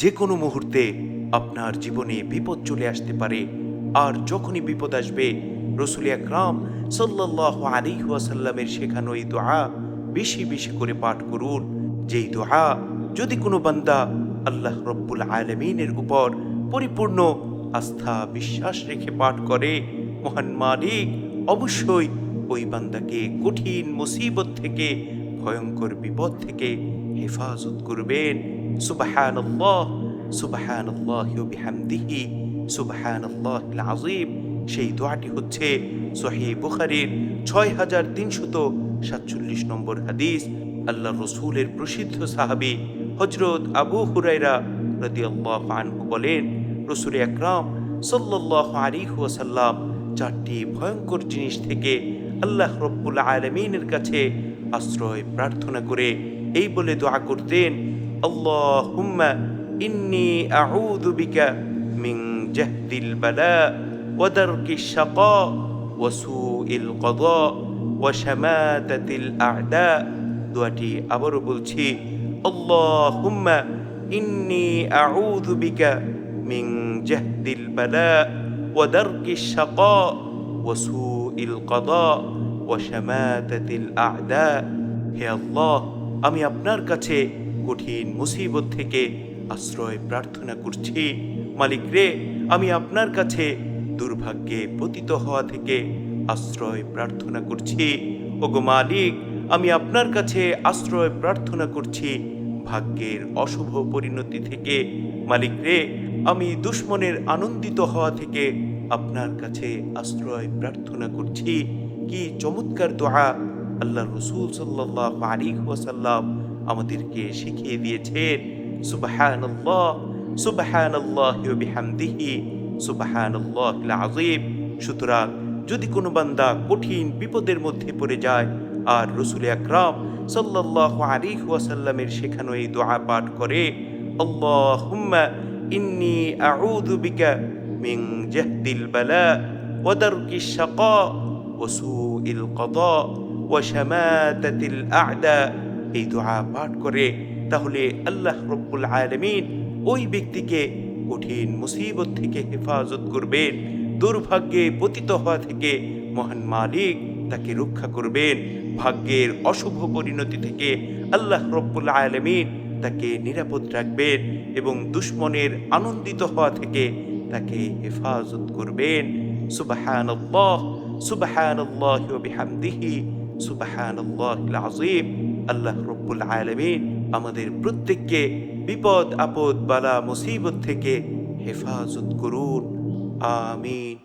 যে কোনো মুহূর্তে আপনার জীবনে বিপদ চলে আসতে পারে, আর যখনই বিপদ আসবে, রসুল আকরাম সাল্লাহ আলী ওয়াসাল্লামের শেখানো এই দোয়া বেশি বেশি করে পাঠ করুন। যেই দোয়া যদি কোনো বান্দা আল্লাহ রব্বুল আলমিনের উপর পরিপূর্ণ আস্থা বিশ্বাস রেখে পাঠ করে, মহান মালিক, অবশ্যই ওই বান্দাকে কঠিন মুসিবত থেকে, ভয়ঙ্কর বিপদ থেকে হেফাজত করবেন। সুবাহানাল্লাহ সুবাহানাল্লাহ বিহামদিহি সুবাহানাল্লাহ আজিম সেই দোয়াটি হচ্ছে সহি বুখারির ছয় হাজার তিনশত সাতচল্লিশ নম্বর হাদিস। আল্লাহ রসুলের প্রসিদ্ধ সাহাবি হজরত আবু হুরাইরা রাদিয়াল্লাহ আনহু বলেন, রসুল আকরাম সাল্লাহ আলী ওয়াসাল্লাম চারটি ভয়ঙ্কর জিনিস থেকে আল্লাহ রব্বুল আলমিনের কাছে আশ্রয় প্রার্থনা করে এই বলে দোয়া করতেন আল্লাহ হুম্মা ইন্নি আউযু বিকা মিন জাহদিল বালা ودرك الشقاء وسوء القضاء وشماتة الأعداء দোয়াটি আবারও বলছি اللهم إني أعوذ بك من جهد البلاء ودرك الشقاء وسوء القضاء وشماتة الأعداء হে আল্লাহ আমি আপনার কাছে কঠিন মুসিবত থেকে আশ্রয় প্রার্থনা করছি। মালিক রে, আমি আপনার কাছে দুর্ভাগ্যে পতিত হওয়া থেকে আশ্রয় প্রার্থনা করছি। ওগো মালিক, আমি আপনার কাছে আশ্রয় প্রার্থনা করছি ভাগ্যের অশুভ পরিণতি থেকে। মালিক রে, আমি দুশ্মনের আনন্দিত হওয়া থেকে আপনার কাছে আশ্রয় প্রার্থনা করছি। কি চমৎকার দোয়া। আল্লাহ রসুল সাল্লাহ আলী ওয়াসাল্লাম আমাদেরকে শিখিয়ে দিয়েছেন। সুবাহানাল্লাহ সুবাহানাল্লাহ বিহামদিহি সুতরাং যদি কোনো বান্দা কঠিন বিপদের মধ্যে পড়ে যায়, আর রসুল আকরাম সাল্লাহ আলী ওয়াসাল্লামের শেখানো এই দোয়া পাঠ করে, আল্লাহুম্মা ইন্নি এই দোয়া পাঠ করে, তাহলে আল্লাহ রব্বুল আলামিন ওই ব্যক্তিকে কঠিন মুসিবত থেকে হেফাজত করবেন, দুর্ভাগ্যে পতিত হওয়া থেকে মহান মালিক তাকে রক্ষা করবেন, ভাগ্যের অশুভ পরিণতি থেকে আল্লাহ রব্বুল আলমিন তাকে নিরাপদ রাখবেন এবং দুশ্মনের আনন্দিত হওয়া থেকে তাকে হেফাজত করবেন। সুবাহান সুবাহান সুবাহান আজিম আল্লাহ রব্বুল আলমিন আমাদের প্রত্যেককে বিপদ আপদ বালা মুসিবত থেকে হেফাজত করুন। আমিন।